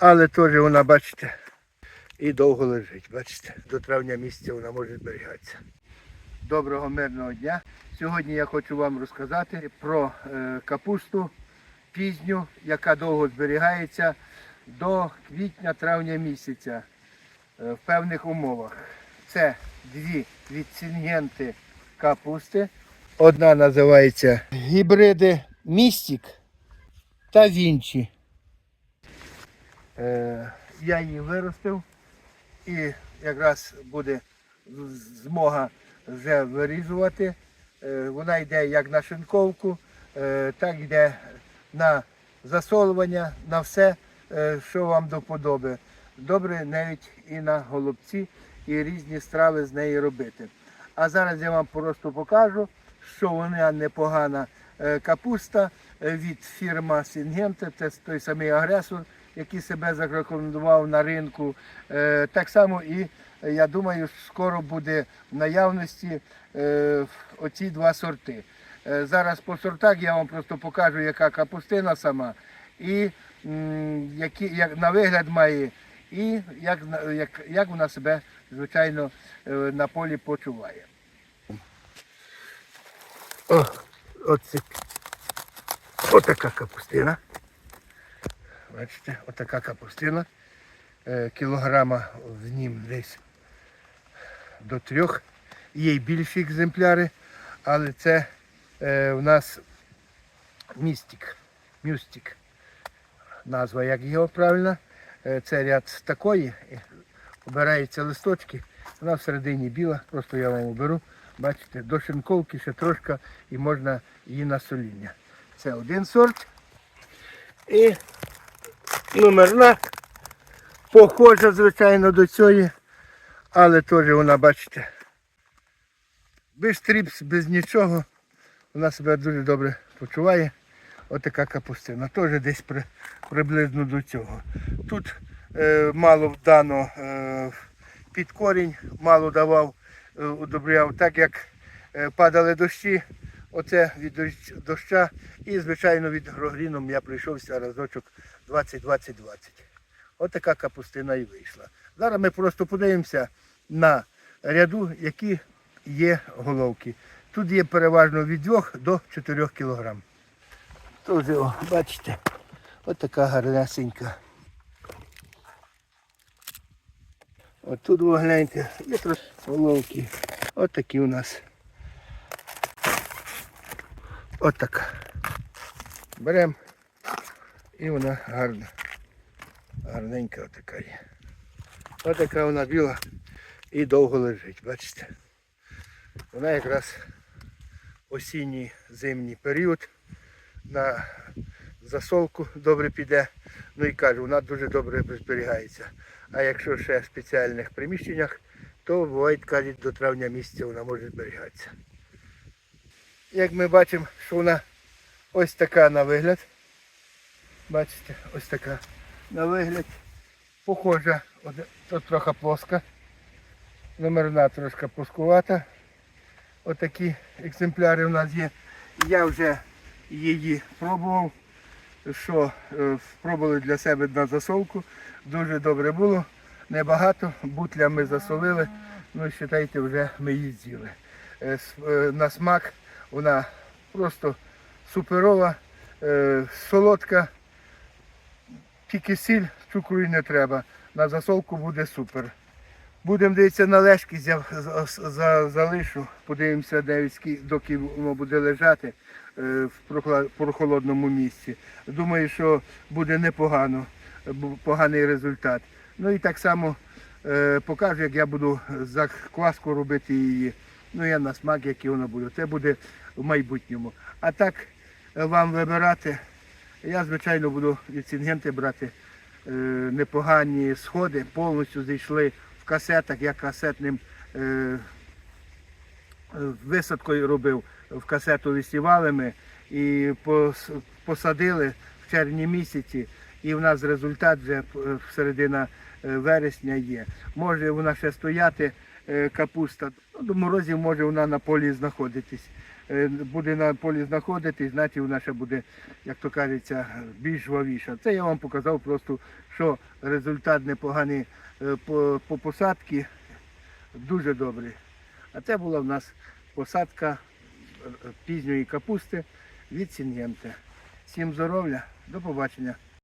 Але теж вона, бачите, і довго лежить. Бачите, до травня місяця вона може зберігатися. Доброго мирного дня. Сьогодні я хочу вам розказати про е, капусту пізню, яка довго зберігається до квітня-травня місяця е, в певних умовах. Це дві відцінгенти капусти. Одна називається гібриди Містік та Вінчі. Е, я її виростив і якраз буде змога вже вирізувати. Е, Вона йде як на шинковку, е, так йде на засолування, на все, що вам до вподоби. Добре навіть і на голубці, і різні страви з неї робити. А зараз я вам просто покажу, що вона непогана капуста від фірми Сінгента, це той самий агресор, який себе зарекомендував на ринку. Е, Так само і е, я думаю, скоро буде в наявності е, оці два сорти. Зараз по сортах я вам просто покажу, яка капустина сама, і які, як на вигляд має, і як, як, як вона себе, звичайно, на полі почуває. О, оце, отака капустина. Бачите, отака капустина. Е, Кілограма в нім десь до трьох. Є й більші екземпляри, але це е, в нас містик. Мюстик. Назва як його правильно. Е, це ряд з такої. Обираються листочки. Вона всередині біла, просто я вам оберу. Бачите, до шинковки ще трошки і можна її на соління. Це один сорт. І номерна похожа, звичайно, до цієї, але теж вона, бачите, без тріпс, без нічого. Вона себе дуже добре почуває. Отака капустина. Теж десь при, приблизно до цього. Тут е, мало вдано е, під корінь, мало давав, е, удобряв, так як е, падали дощі, оце від дощ- доща. І, звичайно, від грогріном я прийшовся разочок 20-20-20. Отака капустина і вийшла. Зараз ми просто подивимося на ряду, які є головки. Тут є переважно від 2 до 4 кілограм. Тут, о, бачите, отака гарнесенька. От тут гляньте, є трошки головки. От такі у нас. Отака. Беремо і вона гарна. Гарненька отака є. Отака вона біла і довго лежить, бачите. Вона якраз осінній зимній період на засолку добре піде. Ну і кажу, вона дуже добре зберігається. А якщо ще в спеціальних приміщеннях, то бувають, кажуть, до травня місяця вона може зберігатися. Як ми бачимо, що вона ось така на вигляд. Бачите, ось така на вигляд. Похожа, тут трохи плоска. Номерна трошки плоскувата. Отакі екземпляри у нас є. Я вже її пробував, що е, спробували для себе на засолку. Дуже добре було, небагато. Бутля ми засолили, ну вважайте, вже ми її з'їли. Е, е, На смак вона просто суперова, е, солодка, тільки сіль, цукру і не треба. На засолку буде супер. Будемо дивитися на лежки, я за- за- залишу, подивимося, доки воно буде лежати е, в прохолодному місці. Думаю, що буде непогано, поганий результат. Ну і так само е, покажу, як я буду закваску робити її. Ну я на смак, який воно буде. Це буде в майбутньому. А так е, вам вибирати, я звичайно буду від брати е, непогані сходи, повністю зійшли в касетах, я касетним е, е, висадкою робив в касету висівалими і посадили в червні місяці. І в нас результат вже середина е, вересня є. Може вона ще стояти, капуста. Ну, до морозів може вона на полі знаходитись. е, буде на полі знаходитись, значить вона ще буде, як то кажеться, більш жвавіша. Це я вам показав просто, що результат непоганий е, по, по посадці, дуже добрий. А це була в нас посадка е, пізньої капусти від Сінгенти. Всім здоров'я, до побачення.